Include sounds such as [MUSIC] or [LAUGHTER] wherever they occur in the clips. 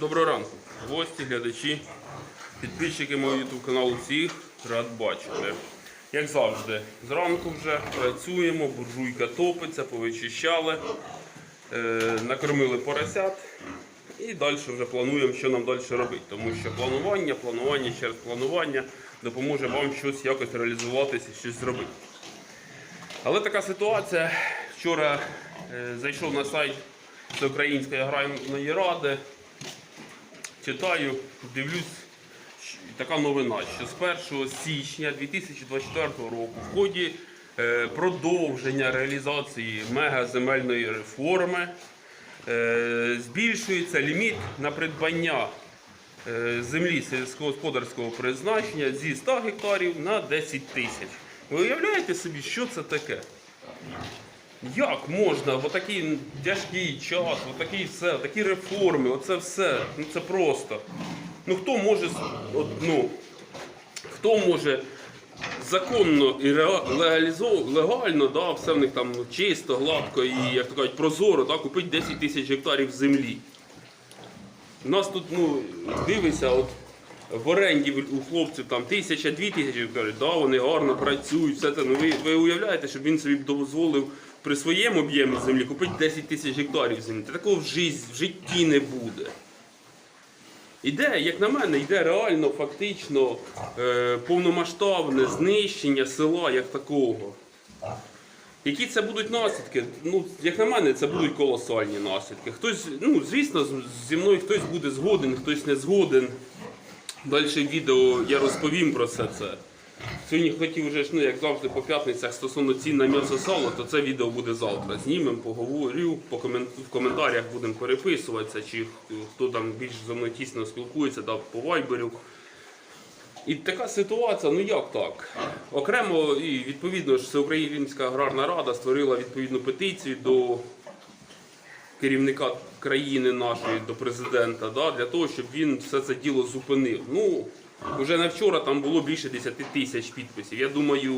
Доброго ранку, гості, глядачі, підписчики мого YouTube каналу всіх рад бачити. Як завжди, зранку вже працюємо, буржуйка топиться, повичищали, е, накормили поросят і далі вже плануємо, що нам далі робити. Тому що планування, планування через планування допоможе вам щось якось реалізуватися, щось зробити. Але така ситуація. Вчора е, зайшов на сайт Всеукраїнської аграрної ради, читаю, дивлюсь, така новина, що з 1 січня 2024 року в ході е, продовження реалізації мегаземельної реформи е, збільшується ліміт на придбання е, землі сільськогосподарського призначення зі 100 гектарів на 10 тисяч. Ви уявляєте собі, що це таке? Як можна в такий тяжкий час, в такий все, такі реформи, оце все, ну це просто. Ну хто може ну, хто може законно і легально, да, все в них там чисто, гладко і, як то кажуть, прозоро, да, купити 10 тисяч гектарів землі. У нас тут, ну, дивися, от в оренді у хлопців там тисяча, дві тисячі кажуть, да, вони гарно працюють, все це. Ну ви, ви уявляєте, щоб він собі дозволив при своєму об'ємі землі купити 10 тисяч гектарів землі. Та такого в, житті, в житті не буде. Іде, як на мене, йде реально фактично е, повномасштабне знищення села як такого. Які це будуть наслідки? Ну, як на мене, це будуть колосальні наслідки. Хтось, ну, звісно, зі мною хтось буде згоден, хтось не згоден. Далі в відео я розповім про все це. Сьогодні хотів вже ну, як завжди, по п'ятницях стосовно цін на м'ясо сало, то це відео буде завтра. Знімемо, поговорю, по комен- в коментарях будемо переписуватися, чи хто там більш зі мною тісно спілкується, да, по вайберю. І така ситуація, ну як так? Окремо, і відповідно ж Всеукраїнська аграрна рада створила відповідну петицію до керівника країни нашої, до президента, да, для того, щоб він все це діло зупинив. Ну, вже на вчора там було більше 10 тисяч підписів. Я думаю,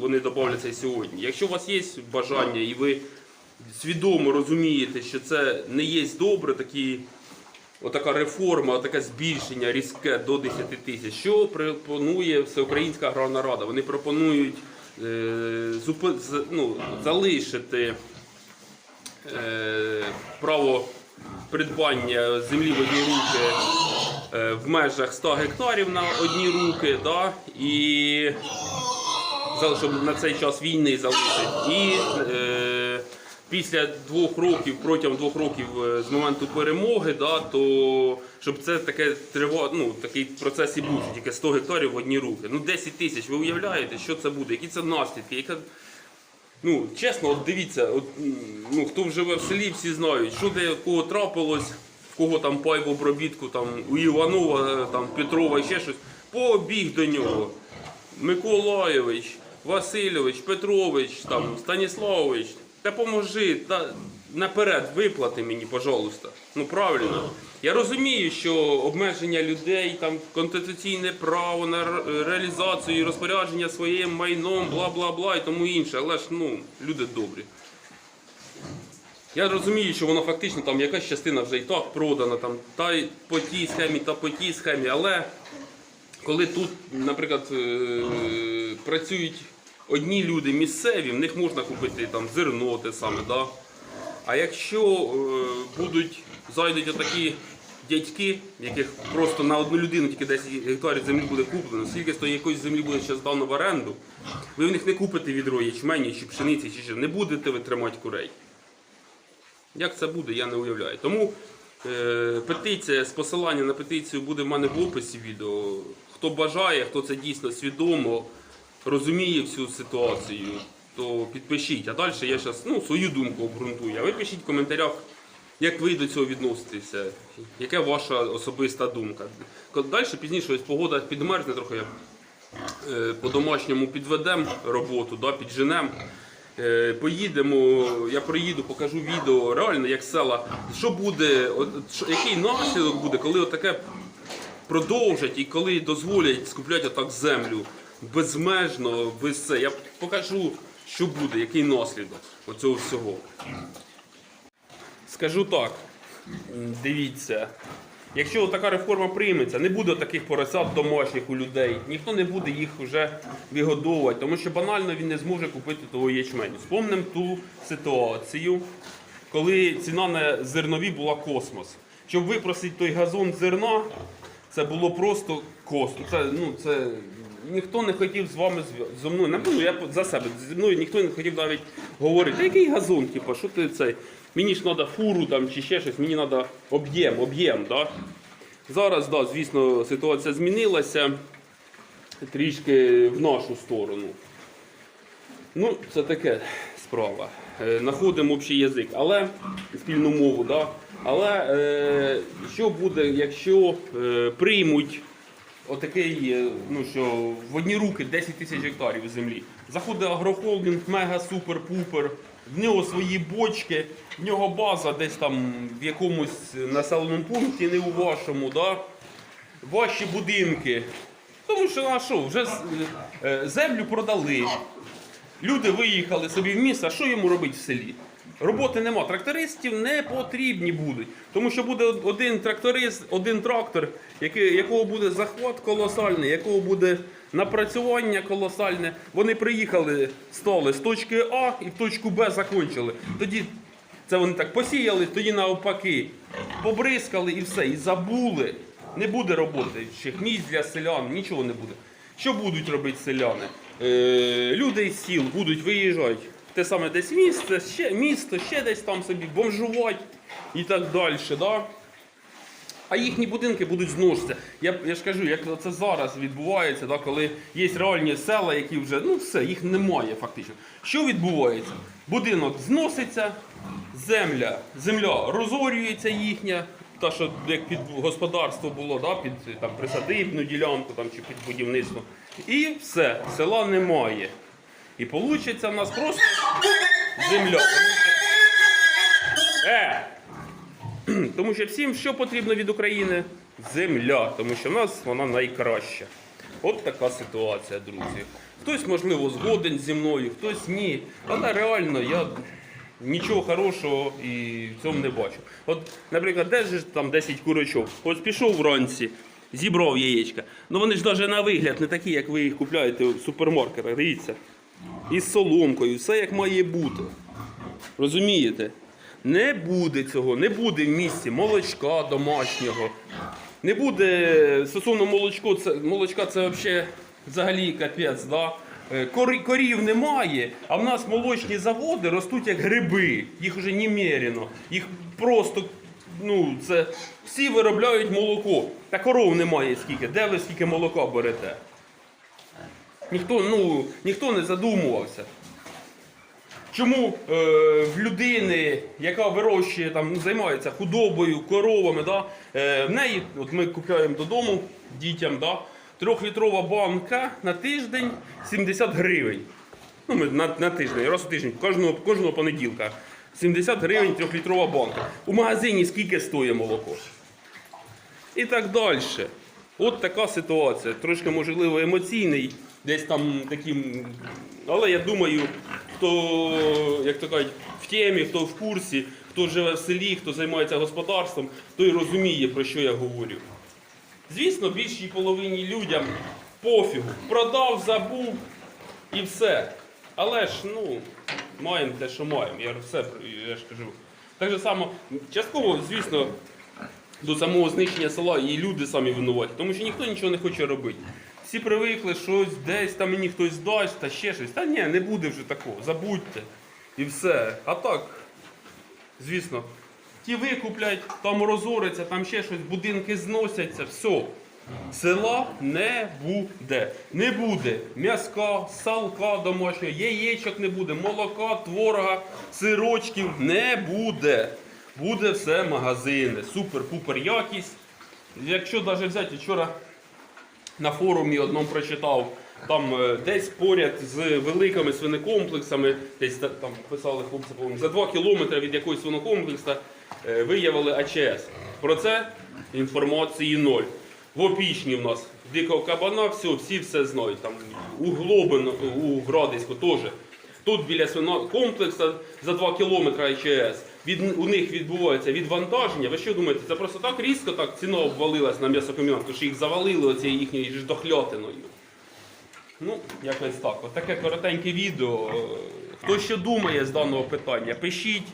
вони додавляться сьогодні. Якщо у вас є бажання і ви свідомо розумієте, що це не є добре, такі отака реформа, таке збільшення різке до 10 тисяч. Що пропонує Всеукраїнська аграрна рада? Вони пропонують е, зупи- ну, залишити е, право придбання землі в одні руки в межах 100 гектарів на одні руки, да, і щоб на цей час війни залишити. І е, після двох років, протягом двох років е, з моменту перемоги, да, то щоб це таке тривало, ну, такий процес і був, тільки 100 гектарів в одні руки. Ну 10 тисяч, ви уявляєте, що це буде, які це наслідки, яка Ну, чесно, от дивіться, от, ну, хто живе в селі, всі знають, що де кого трапилось, кого там пай в обробітку, там, у Іванова, е, там, Петрова ще щось, побіг до нього. Миколаєвич, Васильович, Петрович, там, Станіславович, та поможи, та наперед виплати мені, пожалуйста. Ну правильно. Я розумію, що обмеження людей, там конституційне право на реалізацію і розпорядження своїм майном, бла бла бла і тому інше. Але ж ну, люди добрі. Я розумію, що воно фактично там якась частина вже і так продана, там та й по тій схемі, та по тій схемі, але коли тут, наприклад, е, працюють одні люди місцеві, в них можна купити там зерно те саме, да? А якщо е, будуть зайдуть отакі дядьки, яких просто на одну людину тільки 10 гектарів землі буде куплено, скільки з якоїсь землі буде ще здано в оренду, ви в них не купите відро ячменю, чи пшениці, чи що, не будете ви тримати курей. Як це буде, я не уявляю. Тому е, петиція з посилання на петицію буде в мене в описі відео. Хто бажає, хто це дійсно свідомо розуміє всю ситуацію, то підпишіть. А далі я зараз ну, свою думку обґрунтую. А ви пишіть в коментарях, як ви до цього відноситеся, яка ваша особиста думка. Далі пізніше ось погода підмерзне трохи. Е, по-домашньому підведемо роботу, да, підженемо. Е, Поїдемо, я проїду, покажу відео реально, як села. Що буде, от, що- який наслідок буде, коли отаке продовжать і коли дозволять скупляти отак землю безмежно, без це. Я покажу, що буде, який наслідок оцього всього. Скажу так, дивіться, Якщо така реформа прийметься, не буде таких поросят домашніх у людей, ніхто не буде їх вже вигодовувати, тому що банально він не зможе купити того ячменю. Спомнимо ту ситуацію, коли ціна на зернові була космос. Щоб випросити той газон зерна, це було просто космос. Це, ну, це, ніхто не хотів з вами зі мною. Буду, я за себе. Зі мною ніхто не хотів навіть говорити. «Та який газон, типу, що ти цей? Мені ж треба фуру там, чи ще щось, мені треба об'єм, об'єм. Да? Зараз, да, звісно, ситуація змінилася трішки в нашу сторону. Ну, це таке справа. Е, Знаходимо общий язик, але спільну мову, да? але е, що буде, якщо е, приймуть отакий, е, ну що в одні руки 10 тисяч гектарів землі. Заходить агрохолдинг, мега супер пупер, в нього свої бочки, в нього база десь там в якомусь населеному пункті, не у вашому, да? ваші будинки. Тому що на що, вже е, землю продали. Люди виїхали собі в місто, а що йому робити в селі? Роботи нема, трактористів не потрібні будуть. Тому що буде один тракторист, один трактор, якого буде захват колосальний, якого буде напрацювання колосальне. Вони приїхали, стали з точки А і в точку Б закінчили. Тоді це вони так посіяли, тоді навпаки, побризкали і все, і забули. Не буде роботи, місць для селян, нічого не буде. Що будуть робити селяни? Е, люди із сіл будуть виїжджати в те саме десь місце, ще, місто, ще десь там собі бомжувати і так далі. Да? А їхні будинки будуть зноситися. Я, я ж кажу, як це зараз відбувається, да, коли є реальні села, які вже ну все, їх немає фактично. Що відбувається? Будинок зноситься, земля, земля розорюється їхня, та що як під господарство було, да, під там присадибну ділянку там, чи під будівництво. І все, села немає. І вийде в нас просто земля. Е! [CLEARS THROAT] Тому що всім, що потрібно від України? Земля. Тому що в нас вона найкраща. От така ситуація, друзі. Хтось, можливо, згоден зі мною, хтось ні. Але реально я нічого хорошого і в цьому не бачу. От, наприклад, де ж там 10 курочок? Ось пішов вранці, зібрав яєчка. Ну вони ж навіть на вигляд не такі, як ви їх купляєте в супермаркетах. Дивіться. Із соломкою, все як має бути. Розумієте? Не буде цього, не буде в місті молочка домашнього. Не буде стосовно молочко, це, молочка це взагалі, взагалі капець. Да? Е, Корі, корів немає, а в нас молочні заводи ростуть як гриби. Їх вже немерено. Їх просто, ну, це всі виробляють молоко. Та коров немає скільки. Де ви скільки молока берете? Ніхто, ну, ніхто не задумувався. Чому е, в людини, яка вирощує там, ну, займається худобою, коровами, да, е, в неї, от ми купуємо додому дітям, да, трьохлітрова банка на тиждень 70 гривень. Ну, ми на, на тиждень, раз у тиждень, кожного, кожного понеділка. 70 гривень трьохлітрова банка. У магазині скільки стоїть молоко? І так далі. От така ситуація. Трошки, можливо, емоційний, десь там таким. Але я думаю, хто, як то кажуть, в темі, хто в курсі, хто живе в селі, хто займається господарством, той розуміє, про що я говорю. Звісно, більшій половині людям пофігу. Продав, забув і все. Але ж, ну, маємо те, що маємо. Я все я ж кажу. Так же само, частково, звісно, до самого знищення села і люди самі винуваті, тому що ніхто нічого не хоче робити. Всі привикли щось десь там мені хтось дасть та ще щось. Та ні, не буде вже такого. Забудьте. І все. А так, звісно, ті викуплять, там розориться, там ще щось, будинки зносяться, все. Села не буде. Не буде м'яска, салка домашнього, яєчок не буде, молока, творога, сирочків не буде. Буде все магазини. Супер-пупер якість. Якщо навіть взяти вчора на форумі одному прочитав, там е, десь поряд з великими свинокомплексами, десь там писали хлопці, за 2 кілометри від якогось свинокомплексу е, виявили АЧС. Про це інформації ноль. В опічні в нас дикого кабана, все, всі все знають. Там у Глобин, у Градиську теж. Тут біля свинокомплексу за 2 кілометри АЧС. від, у них відбувається відвантаження. Ви що думаєте, це просто так різко так ціна обвалилась на м'ясокомбінат, тому що їх завалили оцією їхньою ж дохльотиною. Ну, якось так. От таке коротеньке відео. Хто що думає з даного питання, пишіть,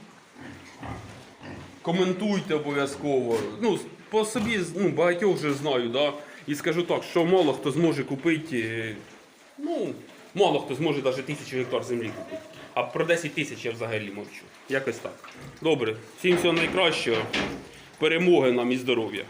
коментуйте обов'язково. Ну, по собі ну, багатьох вже знаю, да? і скажу так, що мало хто зможе купити. е, Ну, мало хто зможе навіть тисячу гектар землі купити. А про 10 тисяч я взагалі мовчу. Якось так. Добре, всім всього найкращого. Перемоги нам і здоров'я.